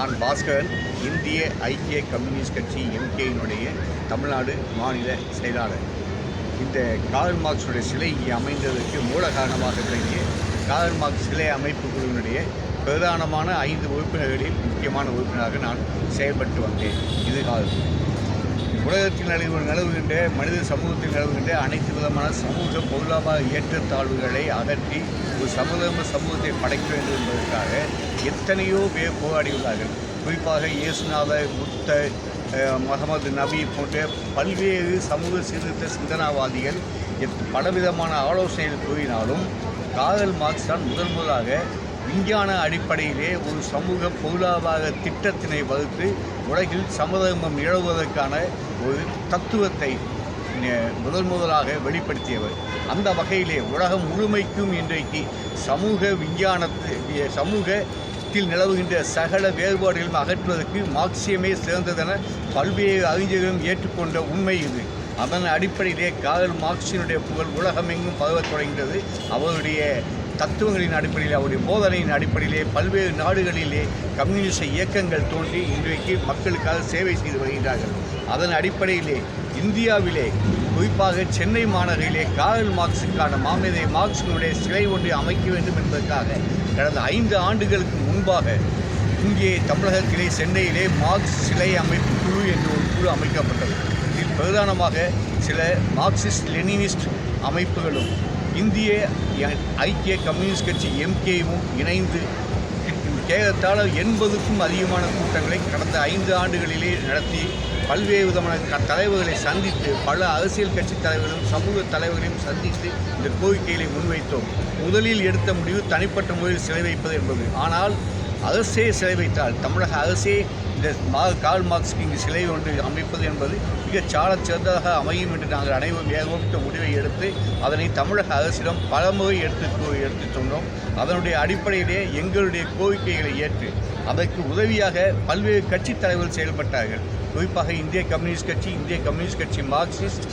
நான் பாஸ்கரன் இந்திய ஐக்கிய கம்யூனிஸ்ட் கட்சி எம்கேயினுடைய தமிழ்நாடு மாநில செயலாளர். இந்த கார்ல் மார்க்ஸுடைய சிலை இங்கே அமைந்ததற்கு மூல காரணமாக விளங்கிய கார்ல் மார்க்ஸ் சிலை அமைப்பு குழுவினுடைய பிரதானமான ஐந்து உறுப்பினர்களில் முக்கியமான உறுப்பினராக நான் செயல்பட்டு வந்தேன். இது காலம் உலகத்தில் நிலவு நிலவுகின்ற மனித சமூகத்தில் நிலவுகின்ற அனைத்து விதமான சமூக பொருளாதார ஏற்றத்தாழ்வுகளை அகற்றி ஒரு சமூக சமூகத்தை படைக்க வேண்டும் என்பதற்காக எத்தனையோ பேர் போராடியுள்ளார்கள் குறிப்பாக இயேசுநாதர் புத்த அஹ், முகமது நபி போன்ற பல்வேறு சமூக சீர்திருத்த சிந்தனாவாதிகள் எத்- பலவிதமான ஆலோசனைகள் கூறினாலும் காதல் மார்க்ஸ் தான் முதல் முதலாக விஞ்ஞான அடிப்படையிலே ஒரு சமூக பொருளாதார திட்டத்தினை வகுத்து உலகில் சமதர்மம் நிலவுவதற்கான ஒரு தத்துவத்தை முதல் முதலாக வெளிப்படுத்தியவர். அந்த வகையிலே உலகம் முழுமைக்கும் இன்றைக்கு சமூக விஞ்ஞானத்தை சமூகத்தில் நிலவுகின்ற சகல வேறுபாடுகளும் அகற்றுவதற்கு மார்க்சியமே சிறந்ததென பல்வேறு அறிஞர்களும் ஏற்றுக்கொண்ட உண்மை இது. அதன் அடிப்படையிலே காதல் மார்க்சினுடைய புகழ் உலகமெங்கும் பரவத் தொடங்கியது. அவருடைய தத்துவங்களின் அடிப்படையில் அவருடைய போதனையின் அடிப்படையிலே பல்வேறு நாடுகளிலே கம்யூனிச இயக்கங்கள் தோன்றி இன்றைக்கு மக்களுக்காக சேவை செய்து வருகின்றார்கள். அதன் அடிப்படையிலே இந்தியாவிலே குறிப்பாக சென்னை மாநகரிலே கார்ல் மார்க்ஸுக்கான மாமேதை மார்க்சினுடைய சிலை ஒன்றை அமைக்க வேண்டும் என்பதற்காக கடந்த ஐந்து ஆண்டுகளுக்கு முன்பாக இங்கே தமிழகத்திலே சென்னையிலே மார்க்ஸ் சிலை அமைப்பு குழு என்று ஒரு குழு அமைக்கப்பட்டது. இதில் பிரதானமாக சில மார்க்சிஸ்ட் லெனினிஸ்ட் அமைப்புகளும் இந்திய ஐக்கிய கம்யூனிஸ்ட் கட்சி எம்கேவும் இணைந்து கேரளத்தால் எண்பதுக்கும் அதிகமான கூட்டங்களை கடந்த ஐந்து ஆண்டுகளிலே நடத்தி பல்வேறு விதமான க- தலைவர்களை சந்தித்து பல அரசியல் கட்சி தலைவர்களும் சமூக தலைவர்களையும் சந்தித்து இந்த கோரிக்கைகளை முன்வைத்தோம். முதலில் எடுத்த முடிவு தனிப்பட்ட முறையில் சிலை வைப்பது என்பது. ஆனால் அரசே சிலை வைத்தார் தமிழக அரசே இந்த மா கால் மார்க்ஸ்க்கு இங்கு சிலை ஒன்று அமைப்பது என்பது மிகச் சாலச் சிறந்ததாக அமையும் என்று நாங்கள் அனைவரும் ஏகோபித்த முடிவை எடுத்து அதனை தமிழக அரசிடம் பலமுறை எடுத்து எடுத்து சொன்னோம். அதனுடைய அடிப்படையிலே எங்களுடைய கோரிக்கைகளை ஏற்று அதற்கு உதவியாக பல்வேறு கட்சித் தலைவர்கள் செயல்பட்டார்கள். குறிப்பாக இந்திய கம்யூனிஸ்ட் கட்சி இந்திய கம்யூனிஸ்ட் கட்சி மார்க்சிஸ்ட்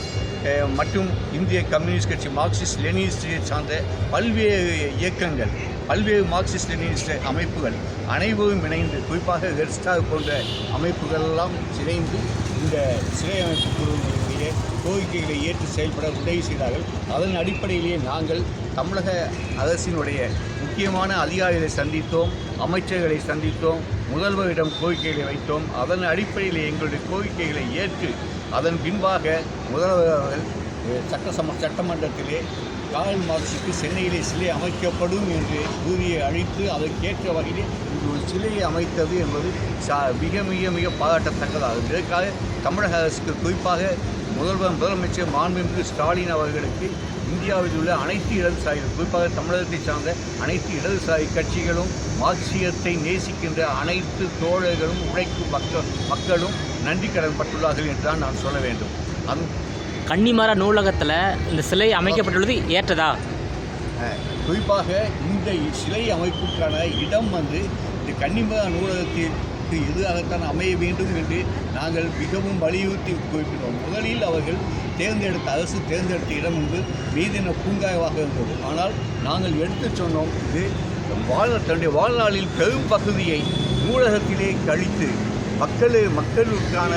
மற்றும் இந்திய கம்யூனிஸ்ட் கட்சி மார்க்சிஸ்ட் லெனினிஸ்டை சார்ந்த பல்வேறு இயக்கங்கள் பல்வேறு மார்க்சிஸ்ட் லெனினிஸ்ட் அமைப்புகள் அனைவரும் இணைந்து குறிப்பாக ஹெர்ஸ்டாக் போன்ற அமைப்புகள் எல்லாம் இணைந்து இந்த சிறை அமைப்பு குழுவினுடைய கோரிக்கைகளை ஏற்று செயல்பட உதவி செய்தார்கள். அதன் அடிப்படையிலேயே நாங்கள் தமிழக அரசினுடைய முக்கியமான அதிகாரிகளை சந்தித்தோம் அமைச்சர்களை சந்தித்தோம் முதல்வரிடம் கோரிக்கைகளை வைத்தோம். அதன் அடிப்படையில் எங்களுடைய கோரிக்கைகளை ஏற்று அதன் பின்பாக முதல்வர் அவர்கள் சட்டசம சட்டமன்றத்திலே கார்ல் மாதத்துக்கு சென்னையிலே சிலை அமைக்கப்படும் என்று கூறியை அழைத்து அதற்கேற்ற வகையில் இங்கு ஒரு சிலையை அமைத்தது என்பது சா மிக மிக மிக பாராட்டத்தக்கதாகும். இதற்காக தமிழக அரசுக்கு குறிப்பாக முதல்வர் முதலமைச்சர் மாண்புமிகு ஸ்டாலின் அவர்களுக்கு இந்தியாவில் உள்ள அனைத்து இடதுசாரிகள் குறிப்பாக தமிழகத்தை சார்ந்த அனைத்து இடதுசாரி கட்சிகளும் மார்க்சியத்தை நேசிக்கின்ற அனைத்து தோழர்களும் உழைக்கும் மக்கள் மக்களும் நன்றி கடன் பட்டுள்ளார்கள் என்றுதான் நான் சொல்ல வேண்டும். அந் கன்னிமர நூலகத்தில் இந்த சிலை அமைக்கப்பட்டுள்ளது ஏற்றதா? குறிப்பாக இந்த சிலை அமைப்புக்கான இடம் வந்து இந்த கன்னிமரா நூலகத்திற்கு எதிராகத்தான் அமைய வேண்டும் என்று நாங்கள் மிகவும் வலியுறுத்தி குறிப்பிட்டோம். முதலில் அவர்கள் தேர்ந்தெடுத்த அரசு தேர்ந்தெடுத்த இடம் வந்து மீதின பூங்காயவாக இருந்தது. ஆனால் நாங்கள் எடுத்துச் சொன்னோம் இது வாழ் தன்னுடைய வாழ்நாளில் பெரும் பகுதியை நூலகத்திலே கழித்து மக்கள் மக்களுக்கான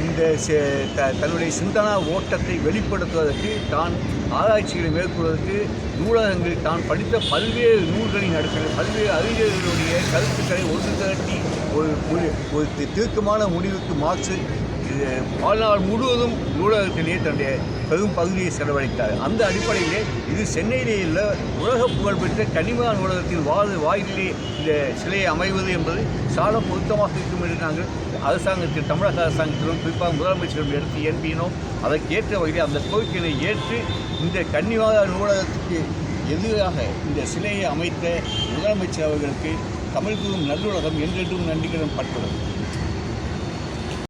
இந்த செ- த- தன்னுடைய சிந்தனா ஓட்டத்தை வெளிப்படுத்துவதற்கு தான் ஆராய்ச்சிகளை மேற்கொள்வதற்கு நூலகங்களில் தான் படித்த பல்வேறு நூல்களின் அடிப்படையில் பல்வேறு அறிஞர்களுடைய கருத்துக்களை ஒன்று திரட்டி ஒரு ஒரு தி- தீர்க்கமான முடிவுக்கு மார்க்ஸ் வாழ்நாள் முழுவதும் நூலகத்திலேயே தன்னுடைய பெரும் பகுதியை செலவழித்தார். அந்த அடிப்படையிலே இது சென்னையிலே உள்ள உலக புகழ்பெற்ற கனிமா நூலகத்தின் வாழ் வாயிலே இந்த சிலையை அமைவது என்பது சால பொருத்தமாக இருக்கும் என்று நாங்கள் அரசாங்கத்தில் தமிழக அரசாங்கத்திலும் குறிப்பாக முதலமைச்சரும் எடுத்து என்பினோம் அதற்கேற்ற வகையில் அந்த கோரிக்கையை ஏற்று இந்த கன்னிவாத நூலகத்துக்கு எதிராக இந்த சிலையை அமைத்த முதலமைச்சர் அவர்களுக்கு தமிழ் கூறும் நல்லுலகம் என்றென்றும் நன்றிகளும் பட்டுள்ளது